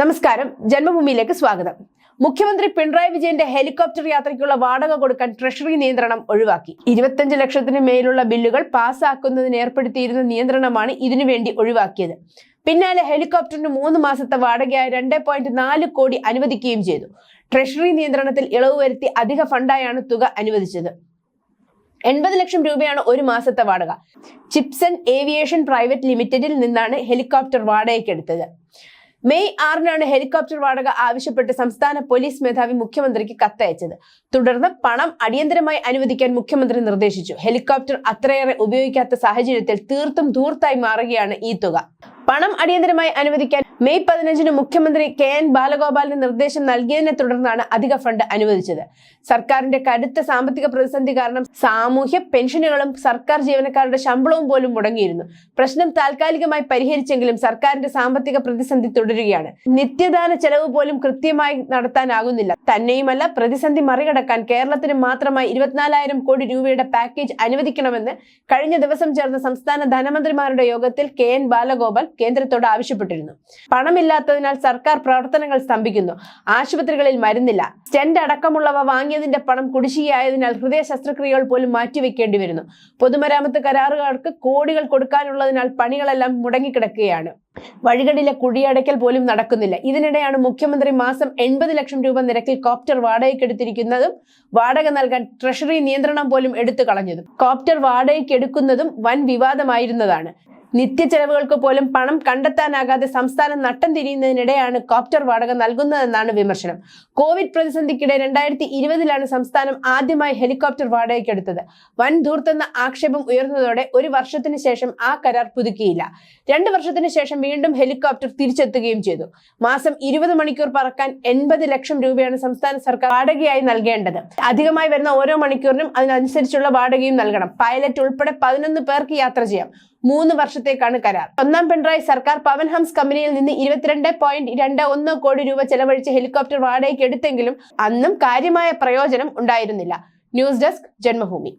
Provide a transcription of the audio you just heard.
നമസ്കാരം. ജന്മഭൂമിയിലേക്ക് സ്വാഗതം. മുഖ്യമന്ത്രി പിണറായി വിജയന്റെ ഹെലികോപ്റ്റർ യാത്രയ്ക്കുള്ള വാടക കൊടുക്കാൻ ട്രഷറി നിയന്ത്രണം ഒഴിവാക്കി. ഇരുപത്തഞ്ച് ലക്ഷത്തിന് മേലുള്ള ബില്ലുകൾ പാസ്സാക്കുന്നതിന് ഏർപ്പെടുത്തിയിരുന്ന നിയന്ത്രണമാണ് ഇതിനുവേണ്ടി ഒഴിവാക്കിയത്. പിന്നാലെ ഹെലികോപ്റ്ററിന് മൂന്ന് മാസത്തെ വാടകയായ രണ്ട് പോയിന്റ് നാല് കോടി അനുവദിക്കുകയും ചെയ്തു. ട്രഷറി നിയന്ത്രണത്തിൽ ഇളവ് വരുത്തി അധിക ഫണ്ടായാണ് തുക അനുവദിച്ചത്. എൺപത് ലക്ഷം രൂപയാണ് ഒരു മാസത്തെ വാടക. ചിപ്സൺ ഏവിയേഷൻ പ്രൈവറ്റ് ലിമിറ്റഡിൽ നിന്നാണ് ഹെലികോപ്റ്റർ വാടകയ്ക്കെടുത്തത്. മെയ് ആറിനാണ് ഹെലികോപ്റ്റർ വാടക ആവശ്യപ്പെട്ട് സംസ്ഥാന പോലീസ് മേധാവി മുഖ്യമന്ത്രിക്ക് കത്തയച്ചത്. തുടർന്ന് പണം അടിയന്തരമായി അനുവദിക്കാൻ മുഖ്യമന്ത്രി നിർദ്ദേശിച്ചു. ഹെലികോപ്റ്റർ അത്രയേറെ ഉപയോഗിക്കാത്ത സാഹചര്യത്തിൽ തീർത്തും ധൂർത്തായി മാറുകയാണ് ഈ തുക. പണം അടിയന്തരമായി അനുവദിക്കാൻ മെയ് പതിനഞ്ചിന് മുഖ്യമന്ത്രി കെ എൻ ബാലഗോപാലിന് നിർദ്ദേശം നൽകിയതിനെ തുടർന്നാണ് അധിക ഫണ്ട് അനുവദിച്ചത്. സർക്കാരിന്റെ കടുത്ത സാമ്പത്തിക പ്രതിസന്ധി കാരണം സാമൂഹ്യ പെൻഷനുകളും സർക്കാർ ജീവനക്കാരുടെ ശമ്പളവും പോലും മുടങ്ങിയിരുന്നു. പ്രശ്നം താൽക്കാലികമായി പരിഹരിച്ചെങ്കിലും സർക്കാരിന്റെ സാമ്പത്തിക പ്രതിസന്ധി തുടരുകയാണ്. നിത്യദാന ചെലവ് പോലും കൃത്യമായി നടത്താനാകുന്നില്ല. തന്നെയുമല്ല പ്രതിസന്ധി മറികടക്കാൻ കേരളത്തിന് മാത്രമായി ഇരുപത്തിനാലായിരം കോടി രൂപയുടെ പാക്കേജ് അനുവദിക്കണമെന്ന് കഴിഞ്ഞ ദിവസം ചേർന്ന സംസ്ഥാന ധനമന്ത്രിമാരുടെ യോഗത്തിൽ കെ എൻ ബാലഗോപാൽ കേന്ദ്രത്തോട് ആവശ്യപ്പെട്ടിരുന്നു. പണമില്ലാത്തതിനാൽ സർക്കാർ പ്രവർത്തനങ്ങൾ സ്തംഭിക്കുന്നു. ആശുപത്രികളിൽ മരുന്നില്ല. സ്റ്റെൻഡ് അടക്കമുള്ളവ വാങ്ങിയതിന്റെ പണം കുടിശ്ശികയായതിനാൽ ഹൃദയ ശസ്ത്രക്രിയകൾ പോലും മാറ്റിവെക്കേണ്ടി വരുന്നു. പൊതുമരാമത്ത് കരാറുകാർക്ക് കോടികൾ കൊടുക്കാനുള്ളതിനാൽ പണികളെല്ലാം മുടങ്ങിക്കിടക്കുകയാണ്. വഴികളിലെ കുഴിയടയ്ക്കൽ പോലും നടക്കുന്നില്ല. ഇതിനിടെയാണ് മുഖ്യമന്ത്രി മാസം എൺപത് ലക്ഷം രൂപ നിരക്കിൽ കോപ്റ്റർ വാടകയ്ക്കെടുത്തിരിക്കുന്നതും വാടക നൽകാൻ ട്രഷറി നിയന്ത്രണം പോലും എടുത്തു കളഞ്ഞതും. കോപ്റ്റർ വാടകയ്ക്കെടുക്കുന്നതും വൻ വിവാദമായിരുന്നതാണ്. നിത്യചെലവുകൾക്ക് പോലും പണം കണ്ടെത്താനാകാതെ സംസ്ഥാനം നട്ടം തിരിയുന്നതിനിടെയാണ് കോപ്റ്റർ വാടക നൽകുന്നതെന്നാണ് വിമർശനം. കോവിഡ് പ്രതിസന്ധിക്കിടെ രണ്ടായിരത്തി ഇരുപതിലാണ് സംസ്ഥാനം ആദ്യമായി ഹെലികോപ്റ്റർ വാടകയ്ക്കെടുത്തത് വൻ ധൂർത്തെന്ന ആക്ഷേപം ഉയർന്നതോടെ ഒരു വർഷത്തിന് ശേഷം ആ കരാർ പുതുക്കിയില്ല. രണ്ട് വർഷത്തിന് ശേഷം വീണ്ടും ഹെലികോപ്റ്റർ തിരിച്ചെത്തുകയും ചെയ്തു. മാസം ഇരുപത് മണിക്കൂർ പറക്കാൻ എൺപത് ലക്ഷം രൂപയാണ് സംസ്ഥാന സർക്കാർ വാടകയായി നൽകേണ്ടത്. അധികമായി വരുന്ന ഓരോ മണിക്കൂറിനും അതിനനുസരിച്ചുള്ള വാടകയും നൽകണം. പൈലറ്റ് ഉൾപ്പെടെ പതിനൊന്ന് പേർക്ക് യാത്ര ചെയ്യാം. മൂന്ന് വർഷത്തേക്കാണ് കരാർ. ഒന്നാം പിണറായി സർക്കാർ പവൻ ഹംസ് കമ്പനിയിൽ നിന്ന് ഇരുപത്തിരണ്ട് പോയിന്റ് രണ്ട് ഒന്ന് കോടി രൂപ ചെലവഴിച്ച് ഹെലികോപ്റ്റർ വാടകയ്ക്ക് എടുത്തെങ്കിലും അന്നും കാര്യമായ പ്രയോജനം ഉണ്ടായിരുന്നില്ല. News desk Janmabhumi.